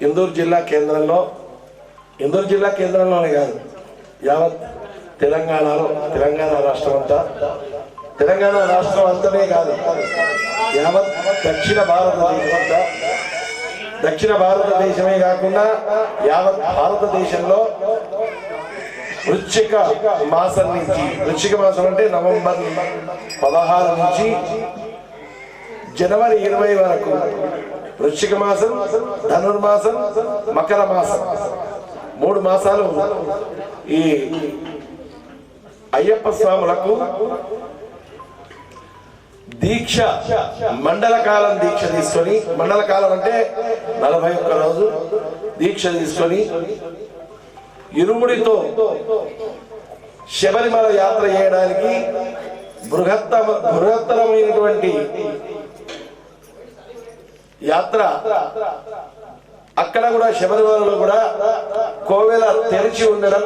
ఇందూరు జిల్లా కేంద్రంలో ఇందూరు జిల్లా కేంద్రంలోనే కాదు యావత్ తెలంగాణలో తెలంగాణ రాష్ట్రం అంతా. తెలంగాణ రాష్ట్రం అంతనే కాదు యావత్ దక్షిణ భారతదేశం అంతా. దక్షిణ భారతదేశమే కాకుండా యావత్ భారతదేశంలో వృశ్చిక మాసం నుంచి వృశ్చిక మాసం అంటే నవంబర్ పదహారు నుంచి జనవరి ఇరవై వరకు వృశ్చిక మాసం ధనుర్మాసం మకర మాసం మూడు మాసాలు ఈ అయ్యప్ప స్వాములకు దీక్ష మండల కాలం దీక్ష తీసుకొని మండల కాలం అంటే నలభై ఒక్క రోజు దీక్ష తీసుకొని ఇరుముడితో శబరిమల యాత్ర చేయడానికి బృహత్తమ బృహత్తరమైనటువంటి యాత్ర. అక్కడ కూడా శబరిమలలో కూడా కోవెల తెరిచి ఉండడం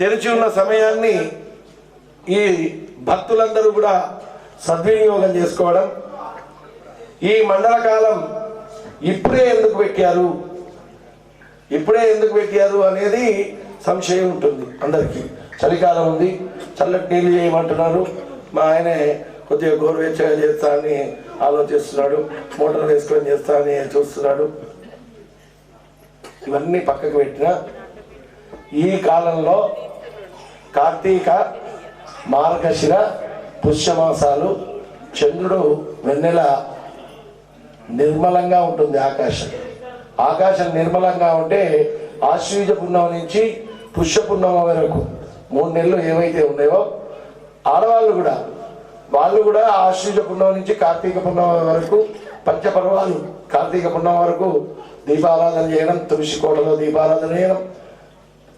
తెరిచి ఉన్న సమయాన్ని ఈ భక్తులందరూ కూడా సద్వినియోగం చేసుకోవడం. ఈ మండల కాలం ఇప్పుడే ఎందుకు పెట్టారు ఇప్పుడే ఎందుకు పెట్టారు అనేది సంశయం ఉంటుంది అందరికీ. చలికాలం ఉంది చల్లటి నీళ్ళు చేయమంటున్నారు. మా ఆయనే కొద్దిగా గోరువెచ్చగా చేస్తా అని ఆలోచిస్తున్నాడు మోటార్ వేసుకొని చేస్తానని చూస్తున్నాడు. ఇవన్నీ పక్కకు పెట్టిన ఈ కాలంలో కార్తీక మార్గశిర పుష్యమాసాలు చంద్రుడు వెన్నెల నిర్మలంగా ఉంటుంది ఆకాశం. ఆకాశం నిర్మలంగా ఉంటే ఆశ్వీజ పుణ్యం నుంచి పుష్య పుణ్యం వరకు మూడు నెలలు ఏవైతే ఉన్నాయో ఆడవాళ్ళు కూడా వాళ్ళు కూడా ఆశ్వీజ పుణ్యం నుంచి కార్తీక పుణ్యం వరకు పంచపర్వాలు కార్తీక పుణ్యం వరకు దీపారాధన చేయడం తులసి కోటలో దీపారాధన చేయడం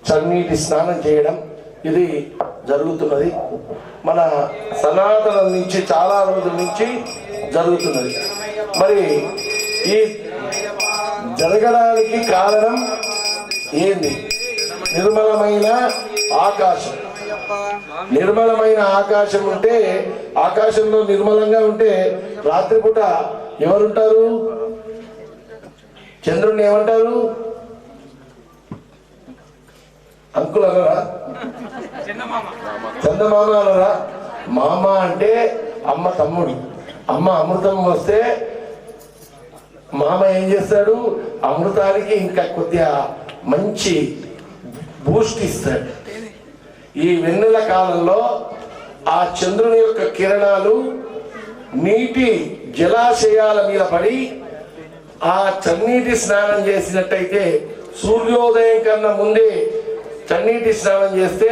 చన్నీటి స్నానం చేయడం ఇది జరుగుతున్నది. మన సనాతనం నుంచి చాలా రోజుల నుంచి జరుగుతున్నది. మరి ఈ జరగడానికి కారణం ఏంది? నిర్మలమైన ఆకాశం. నిర్మలమైన ఆకాశం ఉంటే ఆకాశంలో నిర్మలంగా ఉంటే రాత్రిపూట ఎవరుంటారు? చంద్రుడిని ఏమంటారు? అంకుల్ అనరా చందమామ అనరా మామ అంటే అమ్మ తమ్ముడు. అమ్మ అమృతం వస్తే మామ ఏం చేస్తాడు? అమృతానికి ఇంకా కొద్దిగా మంచి బూస్ట్ ఇస్తాడు. ఈ వెన్నెల కాలంలో ఆ చంద్రుని యొక్క కిరణాలు నీటి జలాశయాల మీద పడి ఆ చన్నీటి స్నానం చేసినట్టయితే సూర్యోదయం కన్నా ముందే చన్నీటి స్నానం చేస్తే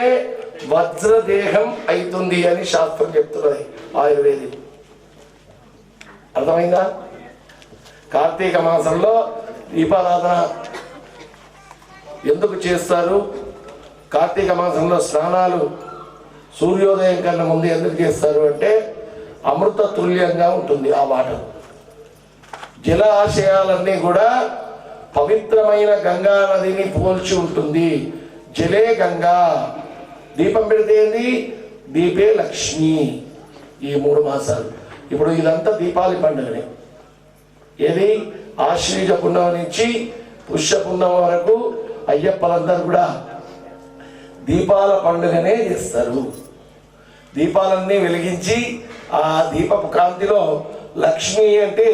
వజ్రదేహం అవుతుంది అని శాస్త్రం చెప్తున్నది ఆయుర్వేది అర్థమైందా? కార్తీక మాసంలో దీపారాధన ఎందుకు చేస్తారు? కార్తీక మాసంలో స్నానాలు సూర్యోదయం కన్నా ముందు ఎందుకు చేస్తారు అంటే అమృత తుల్యంగా ఉంటుంది ఆ వాటర్ జలాశయాలన్నీ కూడా పవిత్రమైన గంగా నదిని పోల్చి ఉంటుంది. జలే గంగా. దీపం పెడితే ఏంది? దీపే లక్ష్మి. ఈ మూడు మాసాలు. ఇప్పుడు ఇదంతా దీపావళి పండుగనే. ఏది? ఆశ్రీజ పుణ్యం నుంచి పుష్య పుణ్యం వరకు అయ్యప్పలందరూ కూడా దీపాల పండుగనే చేస్తారు. దీపాలన్నీ వెలిగించి ఆ దీపపు కాంతిలో లక్ష్మి అంటే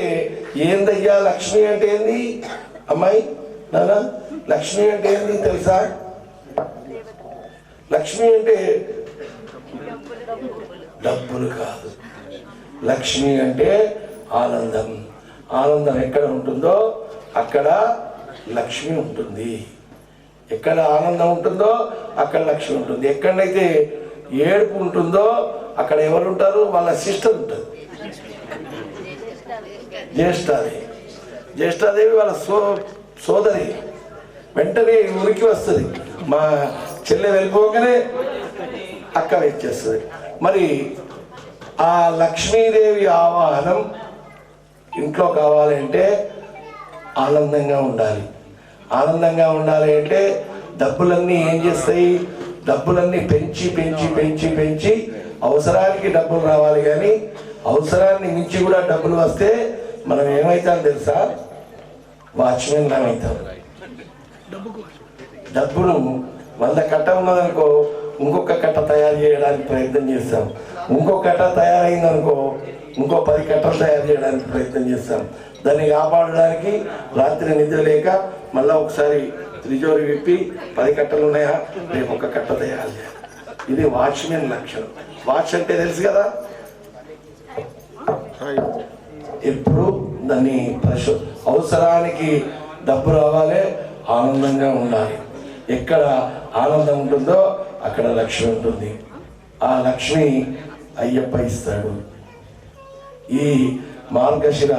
ఏందయ్యా? లక్ష్మి అంటే ఏంది? అమ్మాయి నానా లక్ష్మి అంటే ఏంది తెలుసా? లక్ష్మి అంటే డబ్బులు కాదు. లక్ష్మి అంటే ఆనందం. ఆనందం ఎక్కడ ఉంటుందో అక్కడ లక్ష్మి ఉంటుంది. ఎక్కడ ఆనందం ఉంటుందో అక్కడ లక్ష్మి ఉంటుంది. ఎక్కడైతే ఏడుపు ఉంటుందో అక్కడ ఎవరు ఉంటారు? వాళ్ళ సిస్టర్ ఉంటుంది. జ్యేష్ఠాదేవి. జ్యేష్ఠాదేవి వాళ్ళ సో సోదరి. వెంటనే ఉనికి వస్తుంది. మా చెల్లె వెళ్ళిపోగానే అక్క వచ్చేస్తుంది. మరి ఆ లక్ష్మీదేవి ఆవాహనం ఇంట్లో కావాలంటే ఆనందంగా ఉండాలి. ఆనందంగా ఉండాలి అంటే డబ్బులన్నీ ఏం చేస్తాయి? డబ్బులన్నీ పెంచి పెంచి పెంచి పెంచి అవసరానికి డబ్బులు రావాలి కానీ అవసరాన్ని మించి కూడా డబ్బులు వస్తే మనం ఏమవుతాం తెలుసా? వాచ్మెన్ లా అవుతాం డబ్బును వంద కట్ట ఉన్నదనుకో ఇంకొక కట్ట తయారు చేయడానికి ప్రయత్నం చేస్తాం. ఇంకొక కట్ట తయారైందనుకో ఇంకో పది కట్టలు తయారు చేయడానికి ప్రయత్నం చేస్తాం. దాన్ని కాపాడడానికి రాత్రి నిద్ర లేక మళ్ళా ఒకసారి త్రిజోరి విప్పి పది కట్టలు ఉన్నాయా? రేపు ఒక కట్ట తయారు చేయాలి. ఇది వాచ్మెన్ లక్షణం. వాచ్ అంటే తెలుసు కదా? ఎప్పుడు దాన్ని అవసరానికి డబ్బు రావాలి ఆనందంగా ఉండాలి. ఎక్కడ ఆనందం ఉంటుందో అక్కడ లక్ష్మి ఉంటుంది. ఆ లక్ష్మి అయ్యప్ప ఇస్తాడు. ఈ మార్గశిర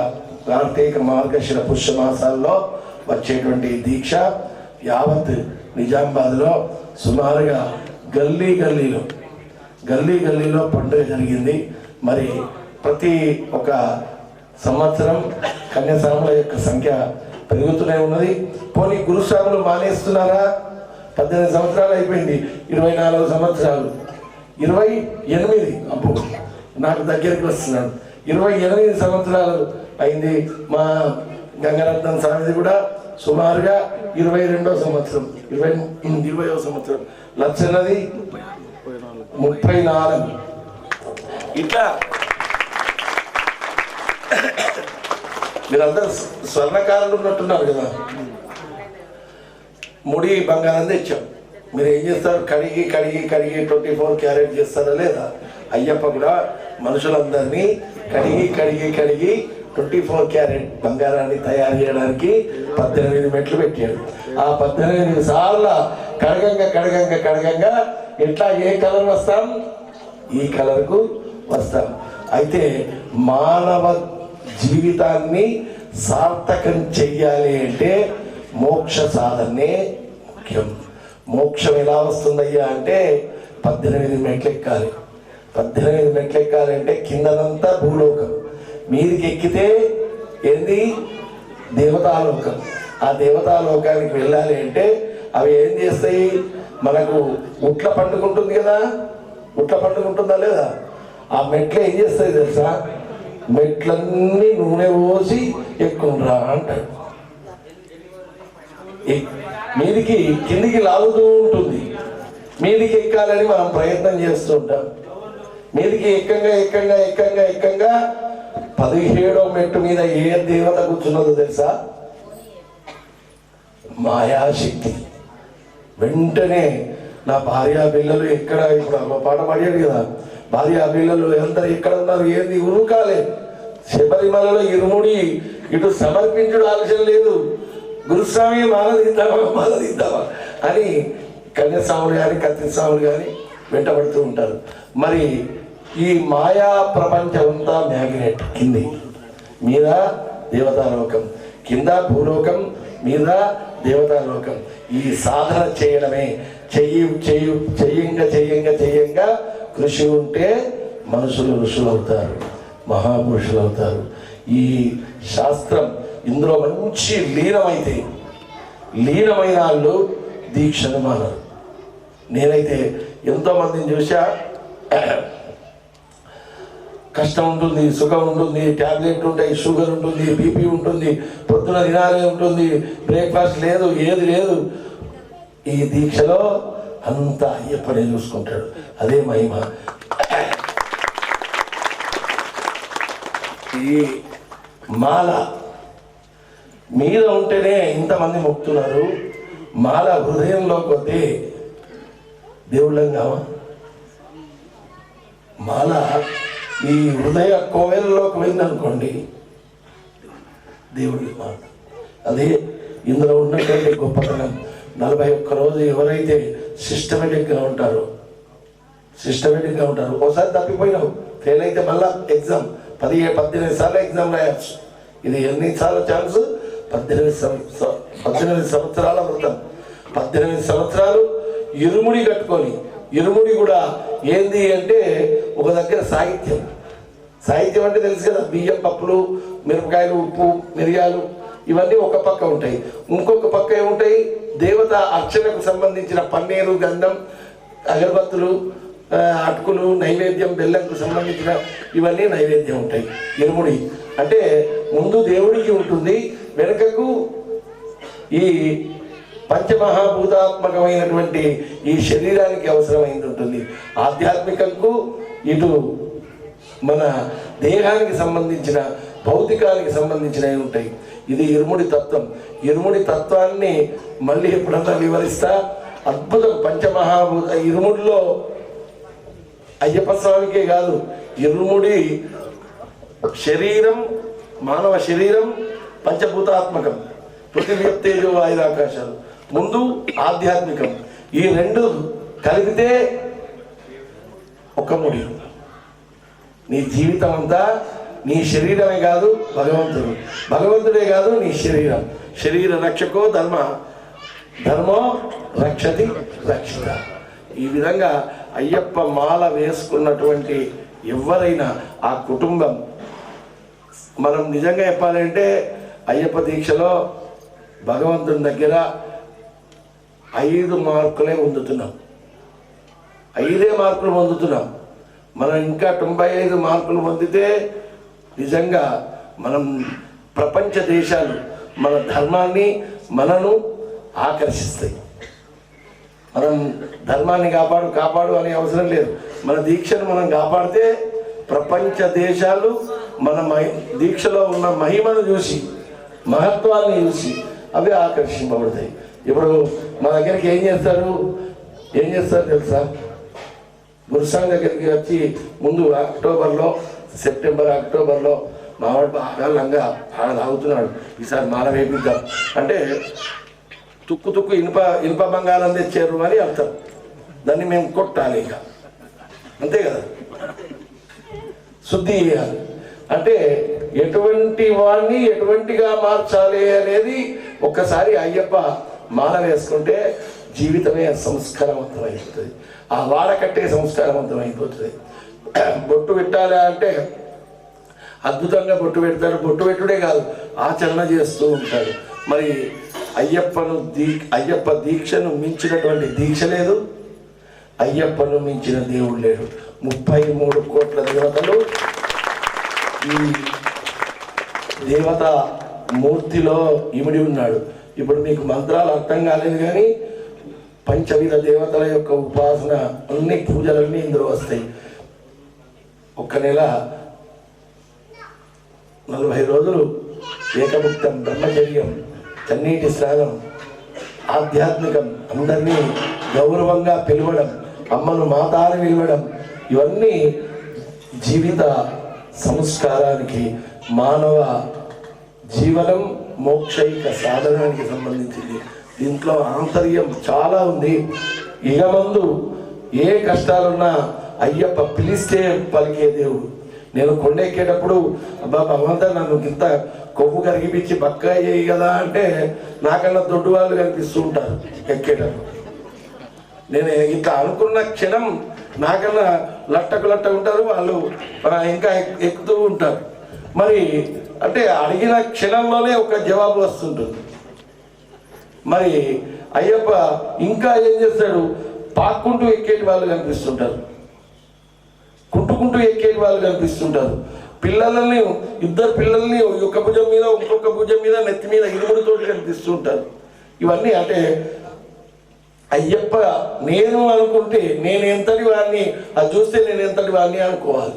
కార్తీక మార్గశిర పుష్యమాసాల్లో వచ్చేటువంటి దీక్ష యావత్ నిజామాబాద్లో సుమారుగా గల్లీ గల్లీలో గల్లీ గల్లీలో పండుగ జరిగింది. మరి ప్రతి ఒక సంవత్సరం కన్యాస్వాముల యొక్క సంఖ్య పెరుగుతూనే ఉన్నది. పోనీ గురుస్వాములు మానేస్తున్నారా? పద్దెనిమిది సంవత్సరాలు అయిపోయింది ఇరవై నాలుగు సంవత్సరాలు. ఇరవై ఎనిమిది అప్పు నాకు దగ్గరికి వస్తున్నాడు. ఇరవై ఎనిమిది సంవత్సరాలు అయింది మా గంగరత్నం స్వామిది కూడా సుమారుగా ఇరవై రెండో సంవత్సరం ఇరవై ఇరవయో సంవత్సరం. లచ్చన్నది ముప్పై నాలుగు. ఇట్లా మీరంతా స్వర్ణకారులు ఉన్నట్టున్నారు కదా. ముడి బంగారం తెచ్చాం. మీరు ఏం చేస్తారు? కడిగి కడిగి కడిగి ట్వంటీ ఫోర్ క్యారెట్ చేస్తారా లేదా? అయ్యప్ప కూడా మనుషులందరినీ కడిగి కడిగి కడిగి ట్వంటీ ఫోర్ క్యారెట్ బంగారాన్ని తయారు చేయడానికి పద్దెనిమిది మెట్లు పెట్టాడు ఆ పద్దెనిమిది సార్ల కడగంగా కడగంగా కడగంగా ఎట్లా ఏ కలర్ వస్తాం? ఈ కలర్కు వస్తాం. అయితే మానవ జీవితాన్ని సార్థకం చెయ్యాలి అంటే మోక్ష సాధనే ముఖ్యం. మోక్షం ఎలా వస్తుందయ్యా అంటే పద్దెనిమిది మెట్లు ఎక్కాలి పద్దెనిమిది మెట్లు ఎక్కాలంటే కిందనంతా భూలోకం. మీదికి ఎక్కితే ఏంది? దేవతాలోకం. ఆ దేవతాలోకానికి వెళ్ళాలి అంటే అవి ఏం చేస్తాయి? మనకు ఉట్ల పండుకుంటుంది కదా? ఉట్ల పండుకుంటుందా లేదా? ఆ మెట్లు ఏం చేస్తాయి తెలుసా? మెట్లన్నీ నూనె పోసి ఎక్కుండ్రా అంటారు. మీదికి కిందికి లాగుతూ ఉంటుంది. మీదికి ఎక్కాలని మనం ప్రయత్నం చేస్తూ ఉంటాం. మీదికి ఎక్కంగా ఎక్కంగా ఎక్కంగా ఎక్కంగా పదిహేడో మెట్టు మీద ఏ దేవత కూర్చున్నదో తెలుసా? మాయాశక్తి. వెంటనే నా భార్య పిల్లలు ఎక్కడ? ఇప్పుడు ఒక పాట పాడాడు కదా. భార్య పిల్లలు అందరు ఎక్కడ ఉన్నారు? ఏంది? ఉరుకాలే. శబరిమలలో ఇరుముడి ఇటు సమర్పించడం ఆలోచన లేదు. గురుస్వామి మాలదిద్దామా మాలదిద్దామా అని కన్యాస్వాములు కానీ కత్తిస్వాములు కానీ వెంటబడుతూ ఉంటారు. మరి ఈ మాయా ప్రపంచం అంతా మ్యాగ్నెట్. కింది. మీద దేవతాలోకం కింద భూలోకం. మీద దేవతాలోకం ఈ సాధన చేయడమే. చెయ్యి చెయ్యి చెయ్యంగా చెయ్యంగా చెయ్యంగా కృషి ఉంటే మనుషులు ఋషులు అవుతారు మహాపురుషులు అవుతారు ఈ శాస్త్రం ఇందులో మంచి లీనమైతే లీనమైన వాళ్ళు దీక్షను మానరు. నేనైతే ఎంతోమందిని చూశా. చూసా కష్టం ఉంటుంది సుఖం ఉంటుంది ట్యాబ్లెట్ ఉంటాయి షుగర్ ఉంటుంది బీపీ ఉంటుంది పొద్దున తినాలి ఉంటుంది బ్రేక్ఫాస్ట్ లేదు ఏది లేదు. ఈ దీక్షలో అంతా అయ్యప్పనే చూసుకుంటాడు. అదే మహిమ. ఈ మాల మీద ఉంటేనే ఇంతమంది మొక్కుతున్నారు మాల హృదయంలోకి పోతే దేవుళ్ళం కావా? మాల ఈ హృదయ కోవెలలోకి వెళ్ళిందనుకోండి దేవుడి మాట అదే ఇందులో ఉన్నటువంటి గొప్పతనం. నలభై ఒక్క రోజు ఎవరైతే సిస్టమేటిక్గా ఉంటారో సిస్టమేటిక్గా ఉంటారు ఒకసారి తప్పిపోయినావు ఫెయిల్ అయితే మళ్ళా ఎగ్జామ్ పదిహేడు పద్దెనిమిది సార్లు ఎగ్జామ్ రాయచ్చు. ఇది ఎన్ని సార్లు ఛాన్స్ పద్దెనిమిది సంవత్సరం పద్దెనిమిది సంవత్సరాల వృత్తం పద్దెనిమిది సంవత్సరాలు ఇరుముడి కట్టుకొని ఇరుముడి కూడా ఏంది అంటే ఒక దగ్గర సాహిత్యం. సాహిత్యం అంటే తెలుసు కదా బియ్యం పప్పులు మిరపకాయలు ఉప్పు మిరియాలు ఇవన్నీ ఒక పక్క ఉంటాయి. ఇంకొక పక్క ఏముంటాయి? దేవత అర్చనకు సంబంధించిన పన్నీరు గంధం అగరబత్తులు అటుకులు నైవేద్యం బెల్లంకు సంబంధించిన ఇవన్నీ నైవేద్యం ఉంటాయి. ఇరుముడి అంటే ముందు దేవుడికి ఉంటుంది వెనుకకు ఈ పంచమహాభూతాత్మకమైనటువంటి ఈ శరీరానికి అవసరమైంది ఉంటుంది. ఆధ్యాత్మికంకు ఇటు మన దేహానికి సంబంధించిన భౌతికానికి సంబంధించినవి ఉంటాయి. ఇది ఇరుముడి తత్వం. ఇరుముడి తత్వాన్ని మళ్ళీ ఎప్పుడన్నా వివరిస్తా? అద్భుతం. పంచమహాభూత ఇరుముడిలో అయ్యప్ప స్వామికే కాదు. ఇరుముడి శరీరం మానవ శరీరం పంచభూతాత్మకం. పృథివీ తేజో ముందు ఆధ్యాత్మికం. ఈ రెండు కలిపితే ఒక ముడి. నీ జీవితం అంతా నీ శరీరమే కాదు భగవంతుడు. భగవంతుడే కాదు నీ శరీరం. శరీర రక్షకో ధర్మ. ధర్మో రక్షతి రక్షిత. ఈ విధంగా అయ్యప్ప మాల వేసుకున్నటువంటి ఎవరైనా ఆ కుటుంబం. మనం నిజంగా చెప్పాలంటే అయ్యప్ప దీక్షలో భగవంతుని దగ్గర ఐదు మార్కులే పొందుతున్నాం. ఐదే మార్కులు పొందుతున్నాం. మనం ఇంకా తొంభై ఐదు మార్కులు పొందితే నిజంగా మనం ప్రపంచ దేశాలు మన ధర్మాన్ని మనను ఆకర్షిస్తాయి. మనం ధర్మాన్ని కాపాడు కాపాడు అనే అవసరం లేదు. మన దీక్షను మనం కాపాడితే ప్రపంచ దేశాలు మన మహి దీక్షలో ఉన్న మహిమను చూసి మహత్వాన్ని చూసి అవి ఆకర్షింపబడతాయి. ఇప్పుడు మా దగ్గరికి ఏం చేస్తారు? ఏం చేస్తారు తెలుసా? గురుసాంగ్ దగ్గరికి వచ్చి ముందు అక్టోబర్లో సెప్టెంబర్ అక్టోబర్లో మావాడు బాగా లంగా బాగా తాగుతున్నాడు. ఈసారి మాల వేపిద్దాం. అంటే తుక్కు తుక్కు ఇనుప ఇనుప బంగారం తెచ్చారు అని అర్థం. దాన్ని మేము కొట్టాలి ఇక. అంతే కదా? శుద్ధి చేయాలి. అంటే ఎటువంటి వాడిని ఎటువంటిగా మార్చాలి అనేది ఒక్కసారి అయ్యప్ప మాల వేసుకుంటే జీవితమే సంస్కారవంతం అయిపోతుంది ఆ వాడకట్టే సంస్కారవంతం అయిపోతుంది బొట్టు పెట్టాలి అంటే అద్భుతంగా బొట్టు పెడతాడు బొట్టు పెట్టుడే కాదు ఆచరణ చేస్తూ ఉంటాడు మరి అయ్యప్పను దీ అయ్యప్ప దీక్షను మించినటువంటి దీక్ష లేదు. అయ్యప్పను మించిన దేవుడు లేడు. ముప్పై మూడు కోట్ల దేవతలు ఈ దేవత మూర్తిలో ఇమిడి ఉన్నాడు. ఇప్పుడు మీకు మంత్రాలు అర్థం కాలేదు కానీ పంచవిధ దేవతల యొక్క ఉపాసన అన్ని పూజలన్నీ ఇందులో వస్తాయి. ఒక్క నెల నలభై రోజులు ఏకముక్తం బ్రహ్మచర్యం చన్నీటి స్నానం ఆధ్యాత్మికం అందరినీ గౌరవంగా పిలవడం అమ్మను మాతాను పిలవడం ఇవన్నీ జీవిత సంస్కారానికి మానవ జీవనం మోక్షైక సాధనానికి సంబంధించింది. దీంట్లో ఆంతర్యం చాలా ఉంది. ఇక ముందు ఏ కష్టాలున్నా అయ్యప్ప పిలిస్తే పలికే దేవుడు. నేను కొండెక్కేటప్పుడు అబ్బా భగవంతా నన్ను ఇంత కొవ్వు కరిగిపించి బక్క చేయి కదా అంటే నాకన్నా దొడ్డు వాళ్ళు కనిపిస్తూ ఉంటారు ఎక్కేటప్పుడు. నేను ఇట్లా అనుకున్న క్షణం నాకన్నా లట్టకు లట్ట ఉంటారు వాళ్ళు ఇంకా ఎక్కుతూ ఉంటారు. మరి అంటే అడిగిన క్షణంలోనే ఒక జవాబు వస్తుంటుంది. మరి అయ్యప్ప ఇంకా ఏం చేస్తాడు? పాక్కుంటూ ఎక్కేటి వాళ్ళు కనిపిస్తుంటారు. కుంటుకుంటూ ఎక్కేటి వాళ్ళు కనిపిస్తుంటారు. పిల్లలని ఇద్దరు పిల్లల్ని ఒక భుజం మీద ఇంకొక భుజం మీద నెత్తి మీద ఇరుముడితో కనిపిస్తుంటారు. ఇవన్నీ అంటే అయ్యప్ప నేను అనుకుంటే నేను ఎంతటి వాడిని అది చూస్తే నేను ఎంతటి వాడిని అనుకోవాలి.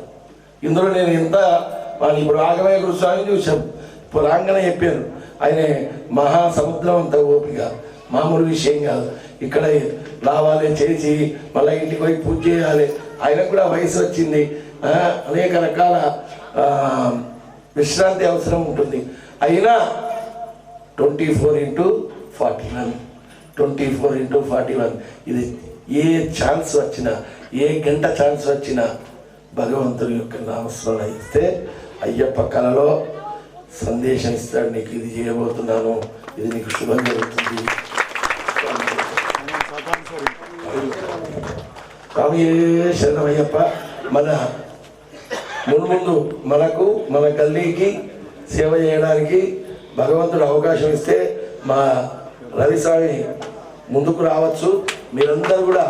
ఇందులో నేను ఎంత వాళ్ళు ఇప్పుడు రాఘవయ్య గురుస్వామి చూసాం పురాంగణ చెప్పారు. ఆయన మహాసముద్రం అంత ఓపిక. మామూలు విషయం కాదు. ఇక్కడ రావాలి చేసి మళ్ళీ ఇంటికి పోయి పూజ చేయాలి. ఆయనకు కూడా వయసు వచ్చింది. అనేక రకాల విశ్రాంతి అవసరం ఉంటుంది. అయినా twenty four into forty one. Twenty four into forty one. ఇది ఏ ఛాన్స్ వచ్చినా ఏ గంట ఛాన్స్ వచ్చినా భగవంతుని యొక్క నామస్మరణ ఇస్తే అయ్యప్ప కళలో సందేశం ఇస్తాడు నీకు ఇది చేయబోతున్నాను ఇది నీకు శుభం జరుగుతుంది. స్వామి శరణమయ్యప్ప మన ముందు ముందు మనకు మన గల్లీకి సేవ చేయడానికి భగవంతుడు అవకాశం ఇస్తే మా రవిస్వామి ముందుకు రావచ్చు. మీరందరూ కూడా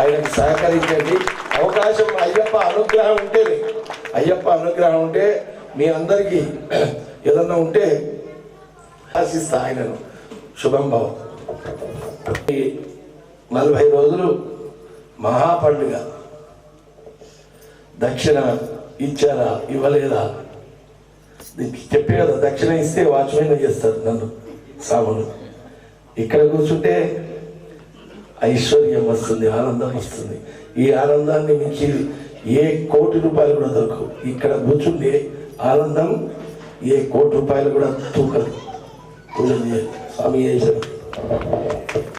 ఆయనకు సహకరించండి. అవకాశం అయ్యప్ప అనుగ్రహం ఉంటేనే అయ్యప్ప అనుగ్రహం ఉంటే మీ అందరికీ ఏదన్నా ఉంటే ఆశిస్తా ఆయనను. శుభం భావ నలభై రోజులు మహాపండుగ. దక్షిణ ఇచ్చారా ఇవ్వలేదా? చెప్పే కదా దక్షిణ ఇస్తే వాచ్మెన్ చేస్తారు నన్ను సాములు ఇక్కడ కూర్చుంటే ఐశ్వర్యం వస్తుంది ఆనందం వస్తుంది. ఈ ఆనందాన్ని మించి ఏ కోటి రూపాయలు కూడా దొరకవు. ఇక్కడ కూర్చుండే ఆనందం ఏ కోటి రూపాయలు కూడా తూకదు. పూజ స్వామి చేశారు?